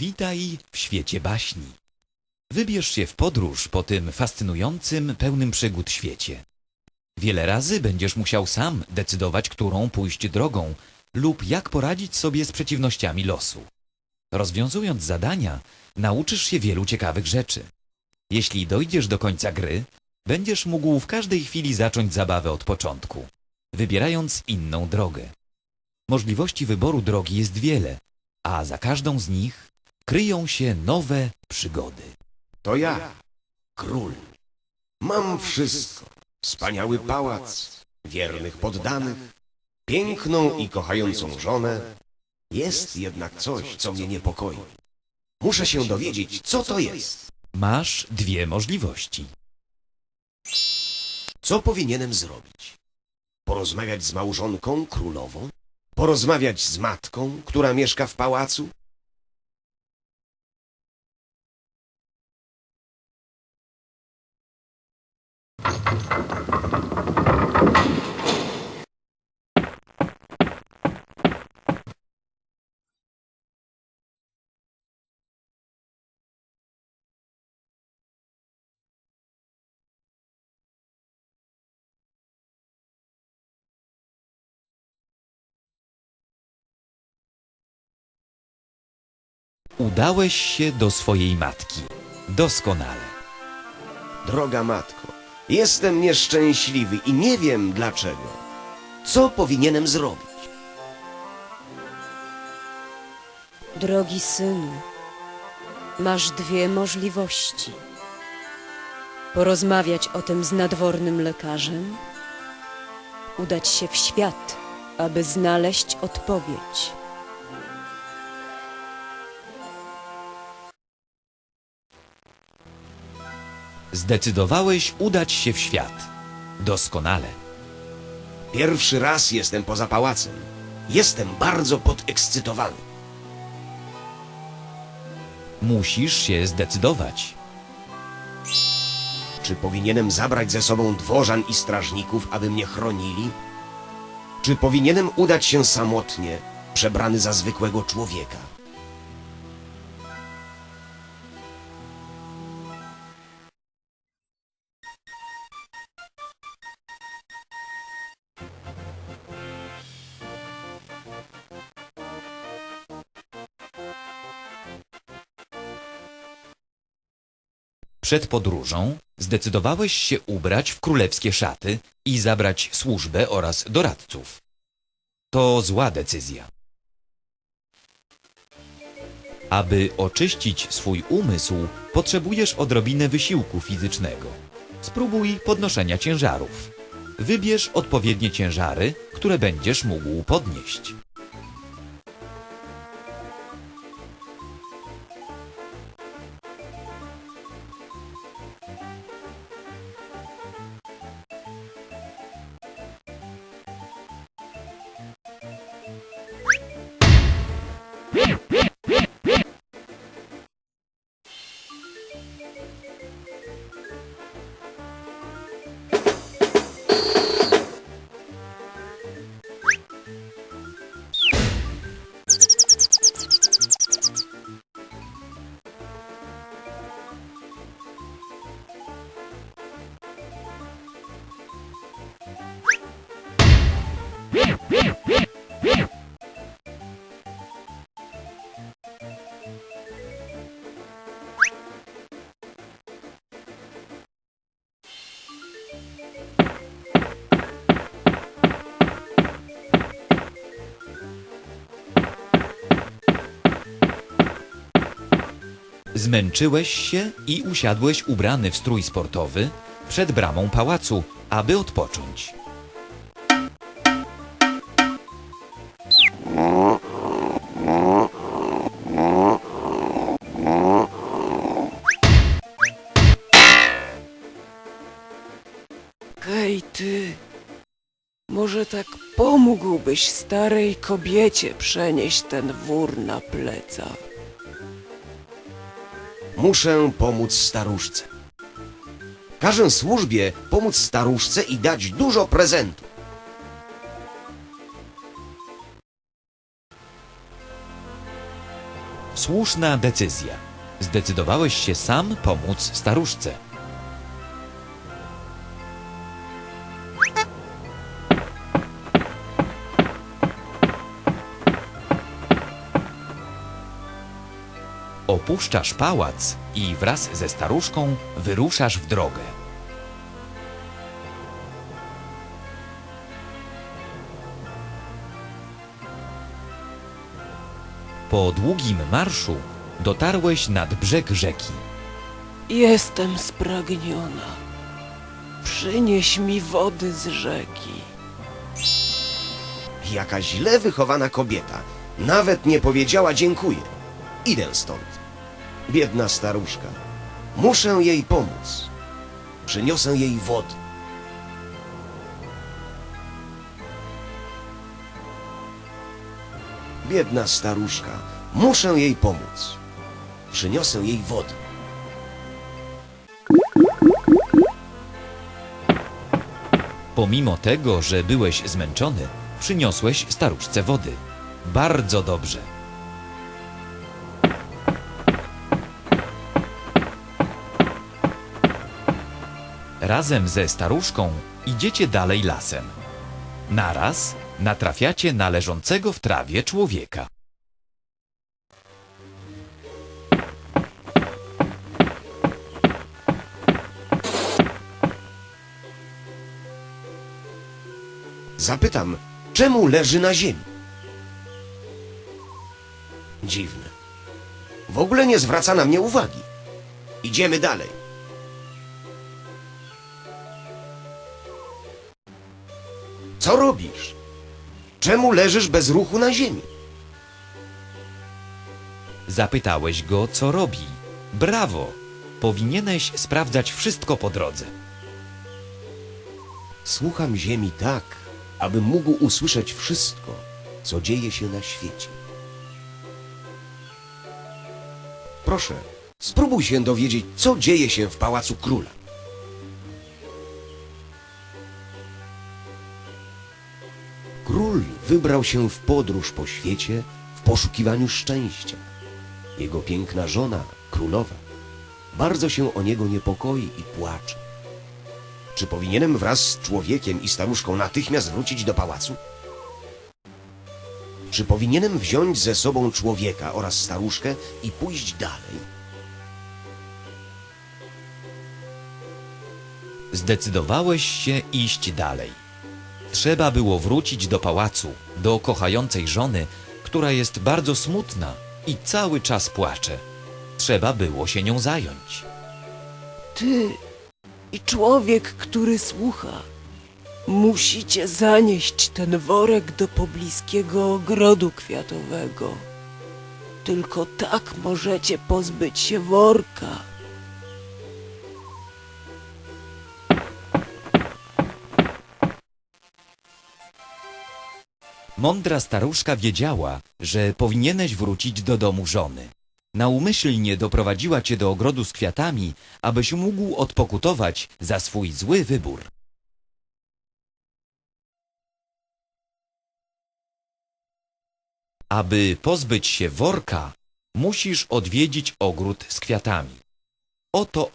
Witaj w świecie baśni. Wybierz się w podróż po tym fascynującym, pełnym przygód świecie. Wiele razy będziesz musiał sam decydować, którą pójść drogą lub jak poradzić sobie z przeciwnościami losu. Rozwiązując zadania, nauczysz się wielu ciekawych rzeczy. Jeśli dojdziesz do końca gry, będziesz mógł w każdej chwili zacząć zabawę od początku, wybierając inną drogę. Możliwości wyboru drogi jest wiele, a za każdą z nich kryją się nowe przygody. To ja, król. Mam wszystko. Wspaniały pałac, wiernych poddanych, piękną i kochającą żonę. Jest jednak coś, co mnie niepokoi. Muszę się dowiedzieć, co to jest. Masz dwie możliwości. Co powinienem zrobić? Porozmawiać z małżonką królową? Porozmawiać z matką, która mieszka w pałacu? Udałeś się do swojej matki. Doskonale. Droga matko, jestem nieszczęśliwy i nie wiem dlaczego. Co powinienem zrobić? Drogi synu, masz dwie możliwości. Porozmawiać o tym z nadwornym lekarzem, udać się w świat, aby znaleźć odpowiedź. Zdecydowałeś udać się w świat. Doskonale. Pierwszy raz jestem poza pałacem. Jestem bardzo podekscytowany. Musisz się zdecydować. Czy powinienem zabrać ze sobą dworzan i strażników, aby mnie chronili? Czy powinienem udać się samotnie, przebrany za zwykłego człowieka? Przed podróżą zdecydowałeś się ubrać w królewskie szaty i zabrać służbę oraz doradców. To zła decyzja. Aby oczyścić swój umysł, potrzebujesz odrobinę wysiłku fizycznego. Spróbuj podnoszenia ciężarów. Wybierz odpowiednie ciężary, które będziesz mógł podnieść. Zmęczyłeś się i usiadłeś ubrany w strój sportowy przed bramą pałacu, aby odpocząć. Hej ty, może tak pomógłbyś starej kobiecie przenieść ten wór na plecach? Muszę pomóc staruszce. Każę służbie pomóc staruszce i dać dużo prezentu. Słuszna decyzja. Zdecydowałeś się sam pomóc staruszce. Opuszczasz pałac i wraz ze staruszką wyruszasz w drogę. Po długim marszu dotarłeś nad brzeg rzeki. Jestem spragniona. Przynieś mi wody z rzeki. Jaka źle wychowana kobieta. Nawet nie powiedziała dziękuję. Idę stąd. Biedna staruszka. Muszę jej pomóc. Przyniosę jej wody. Biedna staruszka. Muszę jej pomóc. Przyniosę jej wody. Pomimo tego, że byłeś zmęczony, przyniosłeś staruszce wody. Bardzo dobrze. Razem ze staruszką idziecie dalej lasem. Naraz natrafiacie na leżącego w trawie człowieka. Zapytam, czemu leży na ziemi? Dziwne. W ogóle nie zwraca na mnie uwagi. Idziemy dalej. Co robisz? Czemu leżysz bez ruchu na ziemi? Zapytałeś go, co robi. Brawo! Powinieneś sprawdzać wszystko po drodze. Słucham ziemi tak, aby mógł usłyszeć wszystko, co dzieje się na świecie. Proszę, spróbuj się dowiedzieć, co dzieje się w pałacu króla. Król wybrał się w podróż po świecie w poszukiwaniu szczęścia. Jego piękna żona, królowa, bardzo się o niego niepokoi i płacze. Czy powinienem wraz z człowiekiem i staruszką natychmiast wrócić do pałacu? Czy powinienem wziąć ze sobą człowieka oraz staruszkę i pójść dalej? Zdecydowałeś się iść dalej. Trzeba było wrócić do pałacu, do kochającej żony, która jest bardzo smutna i cały czas płacze. Trzeba było się nią zająć. Ty i człowiek, który słucha, musicie zanieść ten worek do pobliskiego ogrodu kwiatowego. Tylko tak możecie pozbyć się worka. Mądra staruszka wiedziała, że powinieneś wrócić do domu żony. Naumyślnie doprowadziła cię do ogrodu z kwiatami, abyś mógł odpokutować za swój zły wybór. Aby pozbyć się worka, musisz odwiedzić ogród z kwiatami. Oto